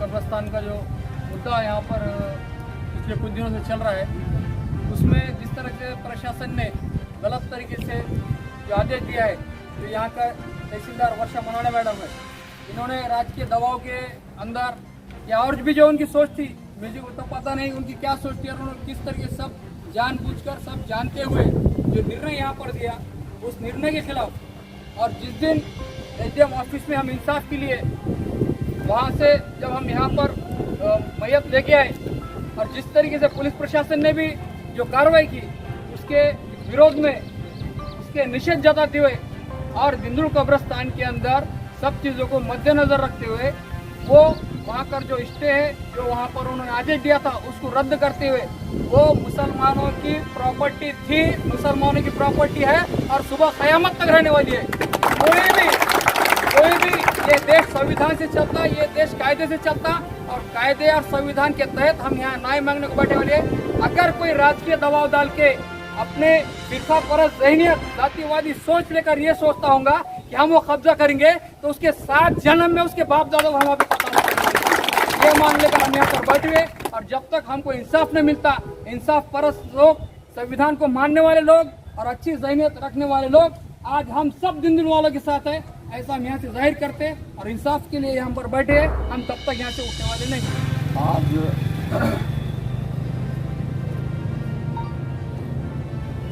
कब्रस्तान का जो मुद्दा यहाँ पर पिछले कुछ दिनों से चल रहा है, उसमें जिस तरह से प्रशासन ने गलत तरीके से जो आदेश दिया है तो यहाँ का तहसीलदार वर्षा मनोड़ा मैडम है, इन्होंने राजकीय दबाव के अंदर, या और भी जो उनकी सोच थी मुझे तो पता नहीं उनकी क्या सोच थी, और उन्होंने किस तरीके सब जानबूझकर, सब जानते हुए जो निर्णय यहाँ पर दिया, उस निर्णय के खिलाफ, और जिस दिन एस ऑफ़िस में हम इंसाफ के लिए वहाँ से जब हम यहाँ पर मैयत लेके आए और जिस तरीके से पुलिस प्रशासन ने भी जो कार्रवाई की, उसके विरोध में, उसके निषेध जताते हुए और बिंदुल कब्रस्तान के अंदर सब चीज़ों को मद्देनजर रखते हुए, वो वहाँ कर जो स्टे है, जो वहाँ पर उन्होंने आदेश दिया था, उसको रद्द करते हुए, वो मुसलमानों की प्रॉपर्टी थी, मुसलमानों की प्रॉपर्टी है और सुबह कयामत तक रहने वाली है। कोई भी कोई भी ये देश संविधान से चलता, ये देश कायदे से चलता और कायदे और संविधान के तहत हम यहाँ न्याय मांगने को बैठे वाले अगर कोई राजकीय दबाव डाल के अपने फिरका परस जहनीत जातिवादी सोच लेकर ये सोचता होगा कि हम वो कब्जा करेंगे तो उसके सात जन्म में उसके बाप दादा हम अभी। ये मान लेकर हम यहाँ पर बैठे हुए और जब तक हमको इंसाफ नहीं मिलता, इंसाफ परस लोग, संविधान को मानने वाले लोग और अच्छी जहनीत रखने वाले लोग आज हम सब दिन दिन वालों के साथ है, ऐसा हम यहाँ से ज़ाहिर करते हैं और इंसाफ के लिए यहाँ पर बैठे हैं। हम तब तक यहाँ से उठने वाले नहीं आज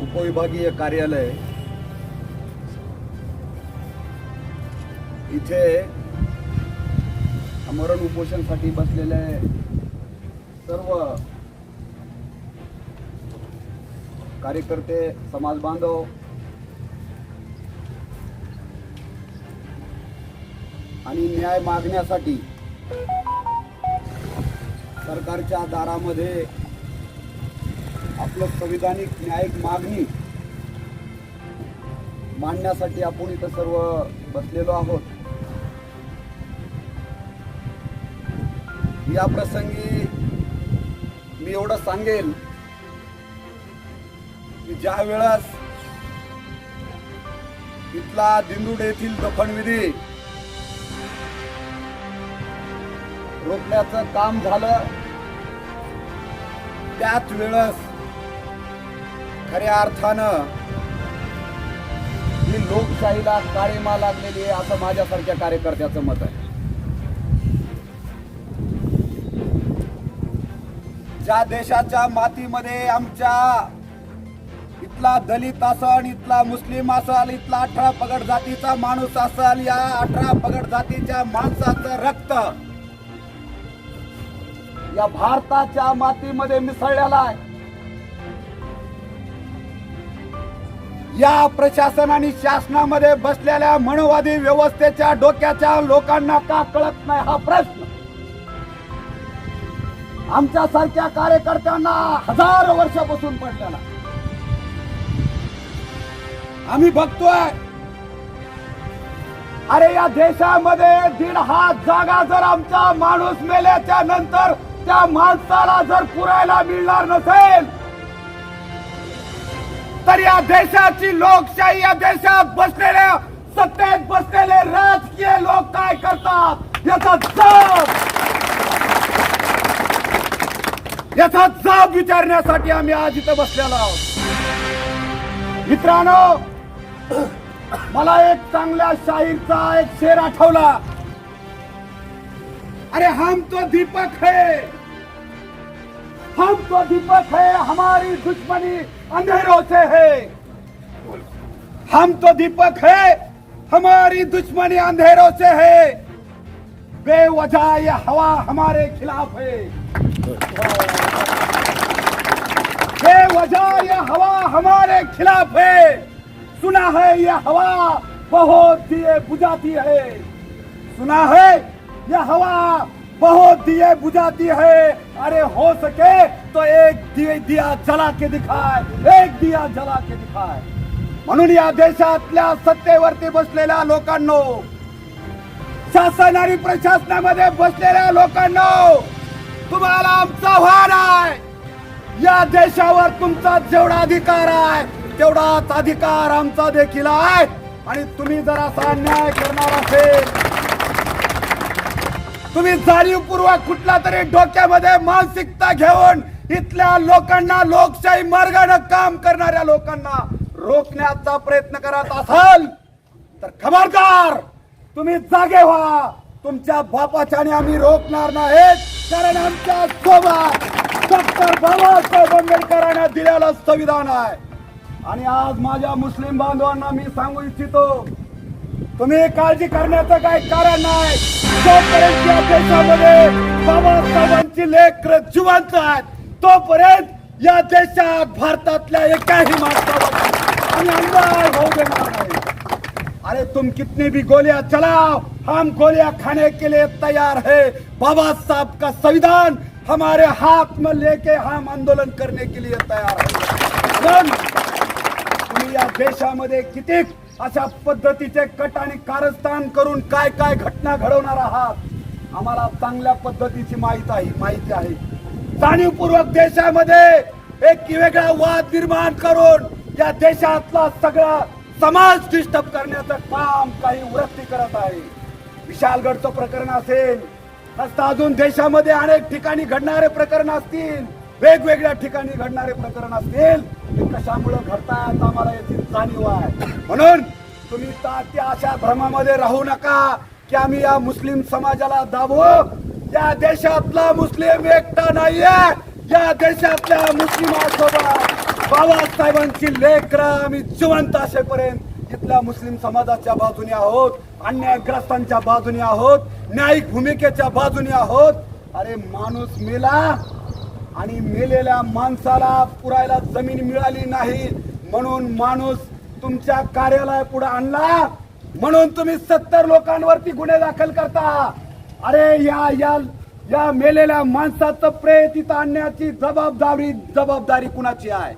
उपविभागीय कार्यालय इथे मरण उपोषणसाठी बसलेले सर्व कार्यकर्ते, समाज बांधव आणि न्याय मागण्यासाठी सरकारच्या दारामध्ये आपलं संविधानिक न्यायिक मागणी मांडण्यासाठी आपण इथं सर्व बसलेलो आहोत. या प्रसंगी मी एवढं सांगेल की ज्या वेळेस इथला दिंडूड येथील दफनविधी रोखण्याचं काम झालं. त्याच वेळेस खऱ्या अर्थानं ही लोकशाहीला काळीमा लागलेली आहे असं माझ्यासारख्या कार्यकर्त्याचं मत आहे. ज्या देशाच्या मातीमध्ये आमच्या इथला दलित असल इथला मुस्लिम असल इथला अठरा पगड जातीचा माणूस असल या अठरा पगड जातीच्या माणसाचं रक्त या भारताच्या मातीमध्ये मिसळलेला आहे. या प्रशासन आणि शासनामध्ये बसलेल्या मनवादी व्यवस्थेच्या डोक्याच्या लोकांना का कळत नाही हा प्रश्न? आमच्या सारख्या कार्यकर्त्यांना हजार वर्षापासून पडलेला आम्ही बघतोय. अरे या देशामध्ये दीड हात जागा जर आमचा माणूस मेल्याच्या नंतर त्या माणसाला जर पुरायला मिळणार नसेल तर या देशाची लोकशाही या देशात बसलेल्या सत्तेत बसलेले राजकीय लोक काय करतात? याचा जाब याचा जाब विचारण्यासाठी आम्ही आज इथं बसलेलो आहोत. मित्रांनो मला एक चांगल्या शाहीरचा एक शेर आठवला. अरे हम तो दीपक है। हम तो दीपक है, हमारी दुश्मनी अंधेरों से है। हम तो दीपक है, हमारी दुश्मनी अंधेरों से है। बेवजह ये हवा हमारे खिलाफ है। बेवजह ये हवा हमारे खिलाफ है। सुना है ये हवा बहुत दिए बुझाती है। सुना है ये हवा बहुत दिए बुझाती है। अरे हो सके तो एक दिए दिया जला के दिखाय एक दिया जला के दिखाय म्हणून या देशातल्या सत्तेवरती बसलेल्या लोकांनो शासन आणि प्रशासनामध्ये बसलेल्या लोकांनो तुम्हाला आमचा भार आहे. या देशावर तुमचा जेवढा अधिकार आहे तेवढाच अधिकार आमचा देखील आहे. आणि तुम्ही जर असा अन्याय करणार असेल तुम्ही जाणीवपूर्वक कुठला तरी डोक्यामध्ये मानसिकता घेऊन इथल्या लोकांना लोकशाही मार्गाने काम करणाऱ्या लोकांना रोखण्याचा प्रयत्न करत असाल तर खबरदार तुम्ही जागे व्हा. तुमच्या बापाच्याने आम्ही रोखणार नाहीत कारण आमच्यासोबत डॉक्टर बाबासाहेब आंबेडकरांना दिलेलं संविधान आहे. आणि आज माझ्या मुस्लिम बांधवांना मी सांगू इच्छितो तुम्ही काळजी करण्याचं काही कारण नाही. जोपर्यंत या देशामध्ये बाबासाहेबांची लेख जिवंत आहेत तोपर्यंत या देशात भारतातल्या एकाही माणसावर आम्ही अन्याय होऊ देणार नाही. अरे तुम कितनी भी गोलियां चलाओ हम गोलियां खाने के लिए तैयार है। बाबा साहब का संविधान हमारे हाथ में लेके हम आंदोलन करने के लिए तयार है। पण तुम्ही या देशामध्ये किती अशा पद्धतीचे कट आणि कारस्थान करून काय काय घटना घडवणार आहात आम्हाला चांगल्या पद्धतीची माहिती आहे माहिती आहे. जाणीवपूर्वक देशामध्ये एक वेगळा वाद निर्माण करून या देशातला सगळा समाज डिस्टर्ब करण्याचं काम काही वृत्ती करत आहे. विशालगडचं प्रकरण असेल असं अजून देशामध्ये अनेक ठिकाणी घडणारे प्रकरण असतील वेगवेगळ्या ठिकाणी घडणारे प्रकरण असतील ते कशामुळं घडतात? आम्हाला याची जाणीव आहे. म्हणून तुम्ही ता- त्या अशा भ्रमामध्ये राहू नका की आम्ही या मुस्लिम समाजाला दाबू. या देशातला मुस्लिम एकटा नाहीये. या देशातल्या मुस्लिमासोबत बाबासाहेबांची लेकर आम्ही जिवंत असेपर्यंत इथल्या मुस्लिम समाजाच्या बाजूने आहोत. अन्यायग्रस्तांच्या बाजूने आहोत. न्यायिक भूमिकेच्या बाजूने आहोत. अरे माणूस मेला. आणि मेलेल्या माणसाला पुरायला जमीन मिळाली नाही. म्हणून माणूस तुमच्या कार्यालय पुढे आणला. म्हणून तुम्ही सत्तर लोकांवरती गुन्हे दाखल करता. अरे या या या मेलेल्या माणसाचं प्रेत इथं आणण्याची जबाबदारी जबाबदारी कुणाची आहे?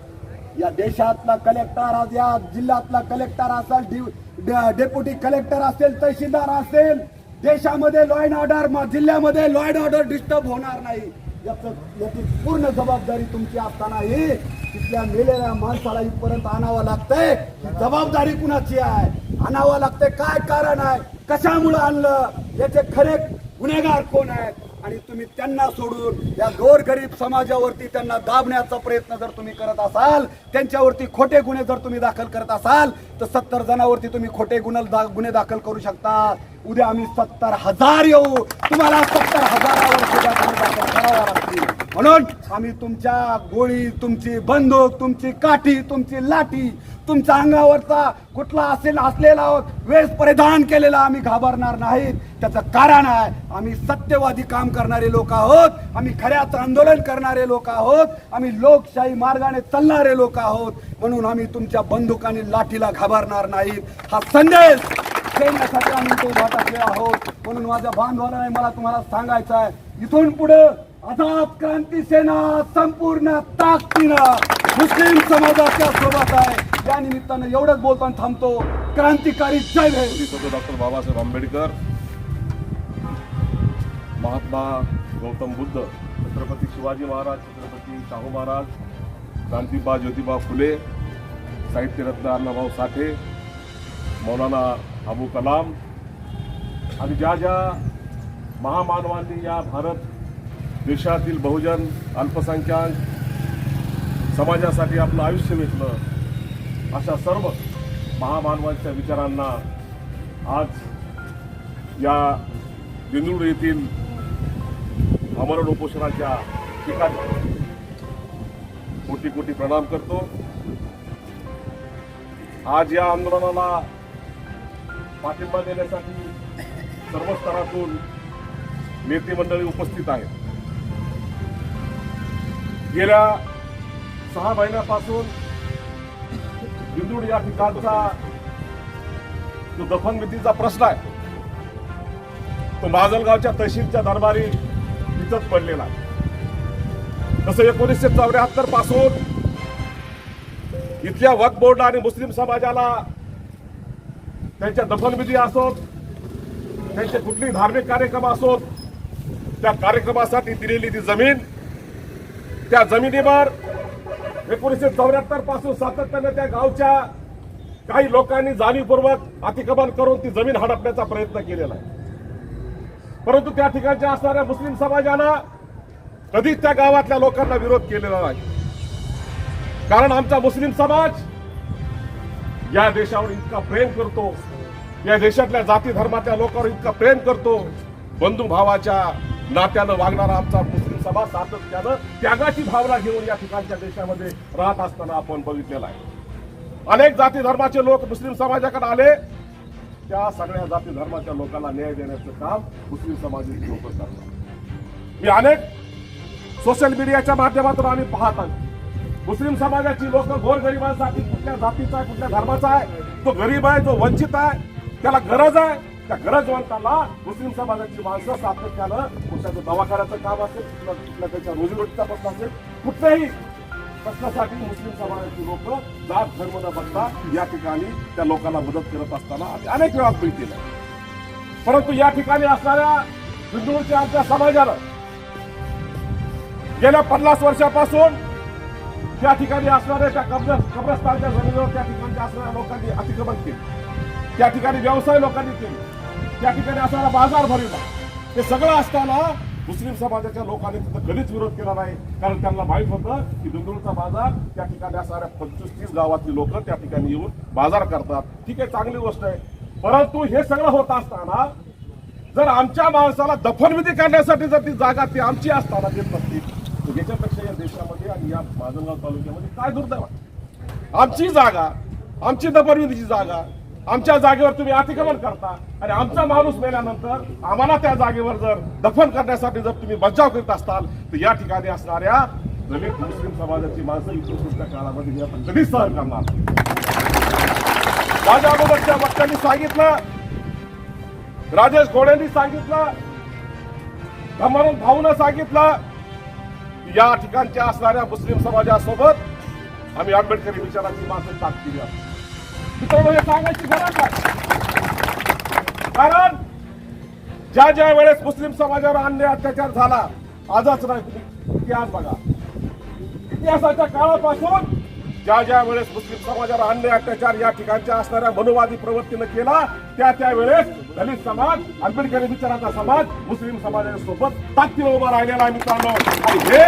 या देशातला कलेक्टर आज या जिल्ह्यातला कलेक्टर असेल डे- डेप्युटी कलेक्टर असेल तहसीलदार असेल देशामध्ये लॉ अँड ऑर्डर जिल्ह्यामध्ये लॉ अँड ऑर्डर डिस्टर्ब होणार नाही. याचं याची पूर्ण जबाबदारी तुमची असतानाही तिथल्या मेलेल्या माणसाला इथपर्यंत आणावं लागतंय. जबाबदारी कुणाची आहे? आणावं लागतंय. काय कारण आहे? कशामुळे आणलं? याचे खरे गुन्हेगार कोण आहेत? आणि तुम्ही त्यांना सोडून या गोरगरीब समाजावरती त्यांना दाबण्याचा प्रयत्न जर तुम्ही करत असाल त्यांच्यावरती खोटे गुन्हे जर तुम्ही दाखल करत असाल तर सत्तर जणांवरती तुम्ही खोटे गुन्हे दा- गुन्हे दाखल करू शकता. उद्या आम्ही सत्तर हजार येऊ. तुम्हाला सत्तर हजारावर सुद्धा गुन्हे दाखल करावा लागतील. म्हणून आम्ही तुमच्या गोळी तुमची बंदूक तुमची काठी तुमची लाठी तुमच्या अंगावरचा कुठला असेल असलेला वेश परिधान केलेला आम्ही घाबरणार नाहीत. त्याचं कारण आहे आम्ही सत्यवादी काम करणारे लोक आहोत आम्ही खऱ्याचं आंदोलन करणारे लोक आहोत आम्ही लोकशाही मार्गाने चालणारे लोक आहोत. म्हणून आम्ही तुमच्या बंदुकाने लाठीला घाबरणार नाहीत. हा संदेश देण्यासाठी आम्ही तो उभा आहोत. म्हणून माझ्या बांधवाला मला तुम्हाला सांगायचं आहे इथून पुढे आझाद क्रांती सेना संपूर्ण ताकदीनं मुस्लिम समाजाच्या सोबत आहे. त्या निमित्तानं एवढंच बोलताना थांबतो. क्रांतिकारी जय भीम डॉक्टर बाबासाहेब आंबेडकर महात्मा गौतम बुद्ध छत्रपती शिवाजी महाराज छत्रपती शाहू महाराज क्रांतीबा ज्योतिबा फुले साहित्यरत्न अण्णाभाऊ साठे मौलाना अबू कलाम आणि ज्या ज्या महामानवांनी या भारत देशातील बहुजन अल्पसंख्याक समाजासाठी आपलं आयुष्य वेचलं अशा सर्व महामानवांच्या विचारांना आज या दिंडूर येथील अमरण उपोषणाच्या ठिकाणी कोटी कोटी प्रणाम करतो. आज या आंदोलनाला पाठिंबा देण्यासाठी सर्व स्तरातून नेते मंडळी उपस्थित आहेत. गेल्या सहा महिन्यापासून बिंदूड या ठिकाणचा जो दफनविधीचा प्रश्न आहे तो माजलगावच्या तहसीलच्या दरबारी इथंच पडलेला आहे. तसं एकोणीसशे चौऱ्याहत्तरपासून इथल्या वक्फ बोर्ड आणि मुस्लिम समाजाला त्यांच्या दफनविधी असोत त्यांचे कुठलेही धार्मिक कार्यक्रम असोत त्या कार्यक्रमासाठी दिलेली ती जमीन त्या जमिनीवर एकोणीसशे चौऱ्याहत्तरपासून सातत्याने त्या गावच्या काही लोकांनी जाणीवपूर्वक अतिक्रमण करून ती जमीन हडपण्याचा प्रयत्न केलेला आहे. परंतु त्या ठिकाणच्या असणाऱ्या मुस्लिम समाजानं कधीच त्या गावातल्या लोकांना विरोध केलेला नाही. कारण आमचा मुस्लिम समाज या देशावर इतका प्रेम करतो या देशातल्या जाती धर्मातल्या लोकांवर इतका प्रेम करतो बंधू भावाच्या नात्यानं वागणारा आमचा सभा सातत्यानं त्यागाची भावना घेऊन या ठिकाणच्या देशामध्ये राहत असताना आपण बघितलेला आहे. अनेक जाती धर्माचे लोक मुस्लिम समाजाकडे आले. त्या सगळ्या जाती धर्माच्या लोकांना न्याय देण्याचं काम मुस्लिम समाजाचे लोक करतात. मी अनेक सोशल मीडियाच्या माध्यमातून आम्ही पाहत आहोत. मुस्लिम समाजाची लोक गोरगरिबांसाठी कुठल्या जातीचा आहे कुठल्या धर्माचा आहे तो गरीब आहे जो वंचित आहे त्याला गरज आहे. त्या गरजवंतांना मुस्लिम समाजाची माणसं सातत्यानं कुठल्याचं दवाखान्याचं काम असेल कुठला कुठल्या त्याच्या रोजीरोटीचा प्रश्न असेल कुठल्याही प्रश्नासाठी मुस्लिम समाजाची लोक जात धर्म न बघता या ठिकाणी त्या लोकांना मदत करत असताना अनेक वेळा मिळतील आहे. परंतु या ठिकाणी असणाऱ्या हिंदूंच्या आमच्या समाजानं गेल्या पन्नास वर्षापासून त्या ठिकाणी असणाऱ्या त्या कब्र कब्रस्तानच्या जमिनीवर त्या ठिकाणी असणाऱ्या लोकांनी अतिक्रमण केले. त्या ठिकाणी व्यवसाय लोकांनी केले. त्या ठिकाणी असणारा बाजार भरविला ते सगळं असताना मुस्लिम समाजाच्या लोकांनी तिथं कधीच विरोध केला नाही. कारण त्यांना माहीत होतं की दुंदुरचा बाजार त्या ठिकाणी असणाऱ्या पंचवीस तीस गावातली लोक त्या ठिकाणी येऊन बाजार करतात. ठीक आहे चांगली गोष्ट आहे. परंतु हे सगळं होत असताना जर आमच्या माणसाला दफनविधी करण्यासाठी जर ती जागा ती आमची असताना देत नसती तर याच्यापेक्षा या देशामध्ये आणि या माजलगाव तालुक्यामध्ये काय दुर्दैव आमची जागा आमची दफनविधीची जागा आमच्या जागेवर तुम्ही अतिक्रमण करता. आणि आमचा माणूस मेल्यानंतर आम्हाला त्या जागेवर जर दफन करण्यासाठी जर तुम्ही बचाव करीत असताल तर या ठिकाणी असणाऱ्या दलित मुस्लिम समाजाची माणसं इतर काळामध्ये हे आपण कधीच सहन करणार. माझ्या अगोदरच्या वक्त्यांनी सांगितलं राजेश घोडेंनी सांगितलं धमरून भाऊनं सांगितलं या ठिकाणच्या असणाऱ्या मुस्लिम समाजासोबत आम्ही आंबेडकरी विचाराची माणसं ताकद केली आहे. हे सांगायची गरज आहे कारण ज्या ज्या वेळेस मुस्लिम समाजावर अन्य अत्याचार झाला आजच नाही इतिहास बघा इतिहासाच्या काळापासून ज्या ज्या वेळेस मुस्लिम समाजावर अन्य अत्याचार या ठिकाणच्या असणाऱ्या मनोवादी प्रवृत्तीनं केला त्या त्या वेळेस दलित समाज आंबेडकरी विचाराचा समाज मुस्लिम समाजाच्या सोबत ताकदीनं उभा राहिलेला आहे मित्रांनो आणि हे